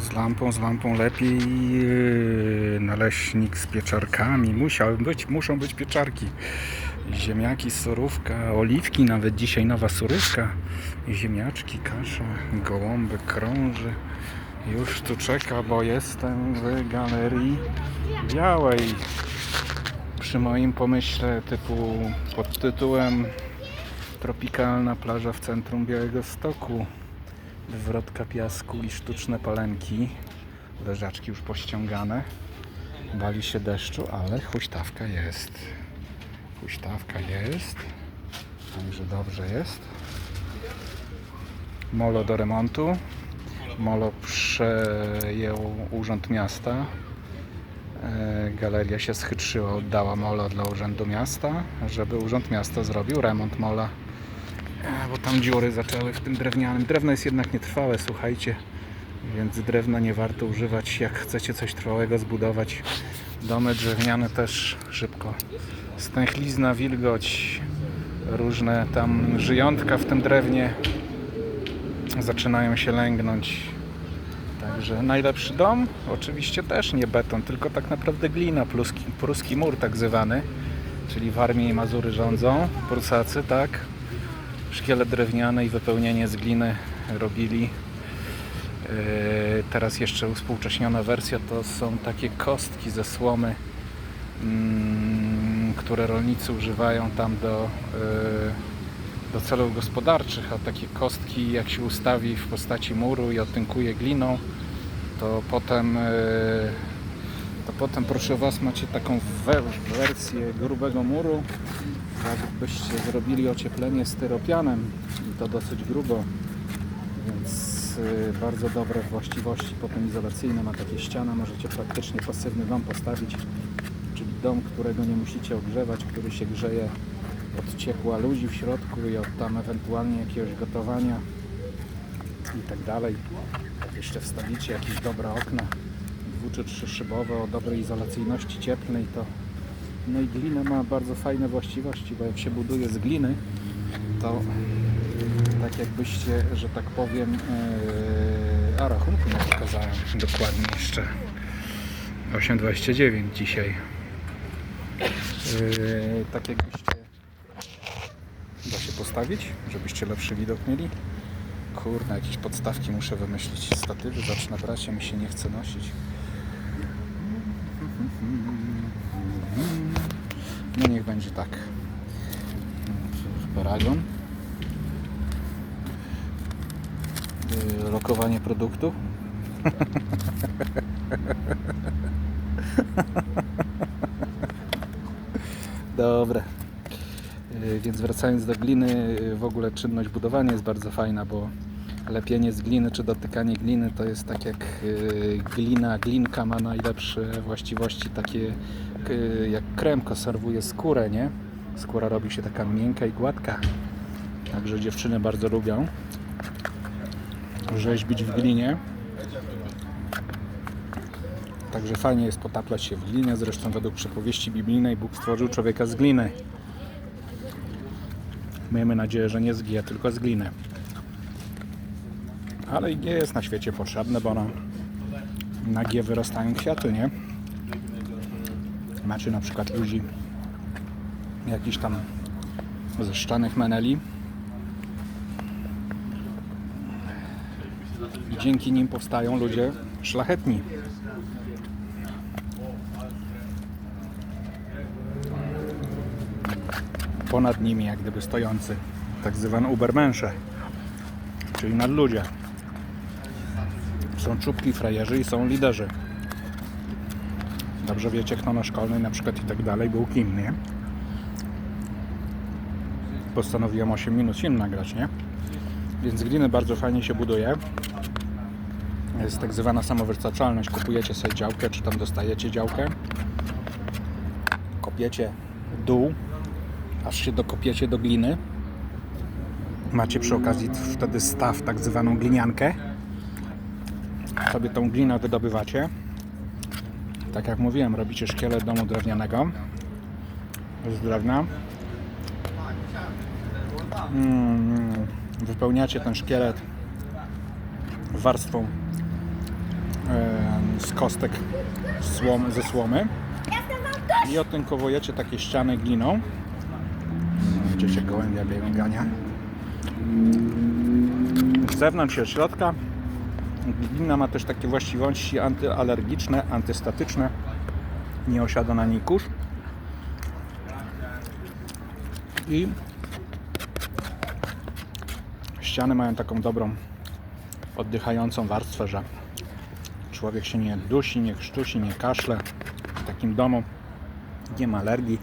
Z lampą, z lampą lepiej. Yy, Naleśnik z pieczarkami. Musiał być, muszą być pieczarki. Ziemniaki, surówka, oliwki, nawet dzisiaj nowa surówka. Ziemniaczki, kasza, gołąbek krąży. Już tu czeka, bo jestem w galerii białej. Przy moim pomyśle typu pod tytułem Tropikalna plaża w centrum Białego Stoku. Wrotka piasku i sztuczne palemki. Leżaczki już pościągane. Bali się deszczu, ale huśtawka jest. Huśtawka jest. Także dobrze jest. Molo do remontu. Molo przejął Urząd Miasta. E, Galeria się schytrzyła, oddała Molo dla Urzędu Miasta, żeby Urząd Miasta zrobił remont Mola. E, Bo tam dziury zaczęły w tym drewnianym. Drewno jest jednak nietrwałe, słuchajcie. Więc drewna nie warto używać, jak chcecie coś trwałego zbudować. Domy drewniane też szybko. Stęchlizna, wilgoć, różne tam żyjątka w tym drewnie zaczynają się lęgnąć. Także najlepszy dom, oczywiście też nie beton, tylko tak naprawdę glina, pruski, pruski mur tak zwany, czyli w Armii i Mazury rządzą, Prusacy, tak. Szkielet drewniany i wypełnienie z gliny robili. Yy, Teraz jeszcze uspółcześniona wersja to są takie kostki ze słomy, mm, które rolnicy używają tam do, yy, do celów gospodarczych, a takie kostki jak się ustawi w postaci muru i otynkuje gliną, to potem yy, to potem proszę Was macie taką we- wersję grubego muru jakbyście zrobili ocieplenie styropianem i to dosyć grubo. Więc y, bardzo dobre właściwości potem izolacyjne ma takie ściana możecie praktycznie pasywny dom postawić. Czyli dom, którego nie musicie ogrzewać który się grzeje od ciepła ludzi w środku i od tam ewentualnie jakiegoś gotowania i tak dalej. Jak jeszcze wstawicie jakieś dobre okna dwu czy trzy szybowe o dobrej izolacyjności cieplnej to no i glina ma bardzo fajne właściwości, bo jak się buduje z gliny, to tak jakbyście, że tak powiem, yy, a rachunku nie pokazałem dokładnie jeszcze. 8,29 dzisiaj. Yy, tak jakbyście da się postawić, żebyście lepszy widok mieli. Kurna, jakieś podstawki muszę wymyślić. Statywy zacznę brać, a mi się nie chce nosić. No niech będzie tak. Paragon. Yy, Lokowanie produktu. Dobre. Yy, Więc wracając do gliny, yy, w ogóle czynność budowania jest bardzo fajna, bo lepienie z gliny czy dotykanie gliny to jest tak jak glina, glinka ma najlepsze właściwości takie jak krem konserwuje skórę, nie? Skóra robi się taka miękka i gładka. Także dziewczyny bardzo lubią rzeźbić w glinie. Także fajnie jest potaplać się w glinie. Zresztą według przypowieści biblijnej Bóg stworzył człowieka z gliny. Miejmy nadzieję, że nie z G, tylko z gliny. Ale i G jest na świecie potrzebne, bo na, na G wyrastają kwiaty, nie? Macie na przykład ludzi jakiś tam ze szczanych meneli. I dzięki nim powstają ludzie szlachetni. Ponad nimi jak gdyby stojący, tak zwane ubermensze, czyli nadludzie. Są czubki frajerzy i są liderzy. Dobrze wiecie, kto na szkolnej na przykład i tak dalej był kim, nie? Postanowiłem 8 minut film nagrać, nie? Więc gliny bardzo fajnie się buduje. Jest tak zwana samowystarczalność. Kupujecie sobie działkę, czy tam dostajecie działkę. Kopiecie dół, aż się dokopiecie do gliny. Macie przy okazji wtedy staw, tak zwaną gliniankę. Sobie tą glinę wydobywacie. Tak jak mówiłem, robicie szkielet domu drewnianego z drewna. Mm, wypełniacie ten szkielet warstwą z kostek słom, ze słomy i otynkowujecie takie ściany gliną. Się gołębia biegania. Z zewnątrz i od środka. Glina ma też takie właściwości antyalergiczne, antystatyczne. Nie osiada na niej kurz. I ściany mają taką dobrą, oddychającą warstwę, że człowiek się nie dusi, nie krztusi, nie kaszle. W takim domu nie ma alergii.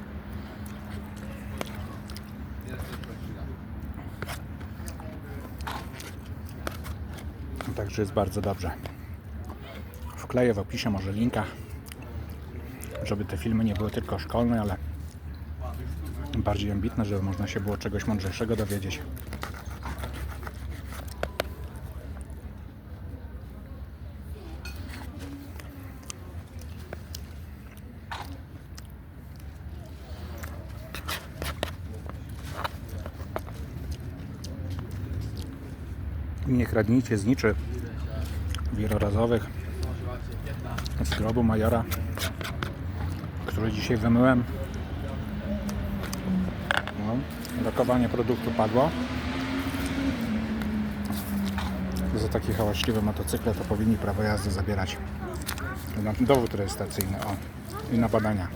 Także jest bardzo dobrze. Wkleję w opisie może linka, żeby te filmy nie były tylko szkolne, ale bardziej ambitne, żeby można się było czegoś mądrzejszego dowiedzieć. Nie kradnijcie zniczy wielorazowych z grobu majora, który dzisiaj wymyłem. No, lokowanie produktu padło. Za takie hałaśliwe motocykle to powinni prawo jazdy zabierać na dowód rejestracyjny o, i na badania.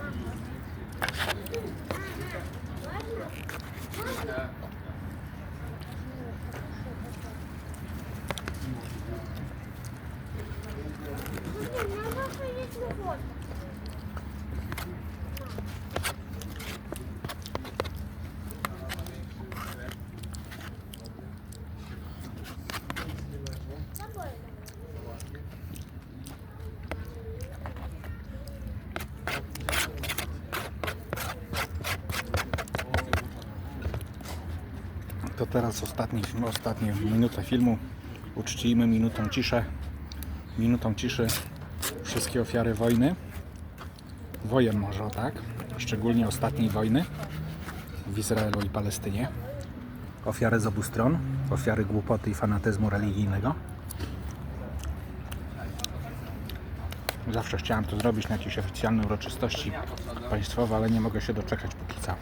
To teraz ostatni, film, ostatnia minuta filmu. Uczcijmy minutą ciszę. Minutą ciszy wszystkie ofiary wojny. Wojen może tak. Szczególnie ostatniej wojny w Izraelu i Palestynie. Ofiary z obu stron. Ofiary głupoty i fanatyzmu religijnego. Zawsze chciałem to zrobić na jakieś oficjalne uroczystości państwowe, ale nie mogę się doczekać póki co.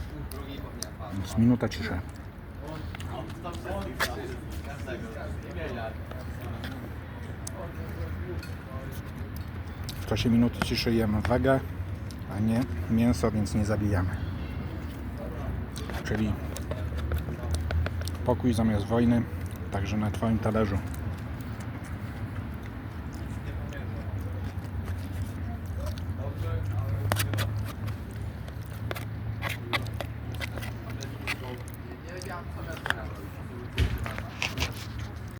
Więc minuta ciszy. W czasie minuty ciszy jemy wegę, a nie mięso, więc nie zabijamy. Czyli pokój zamiast wojny, także na Twoim talerzu.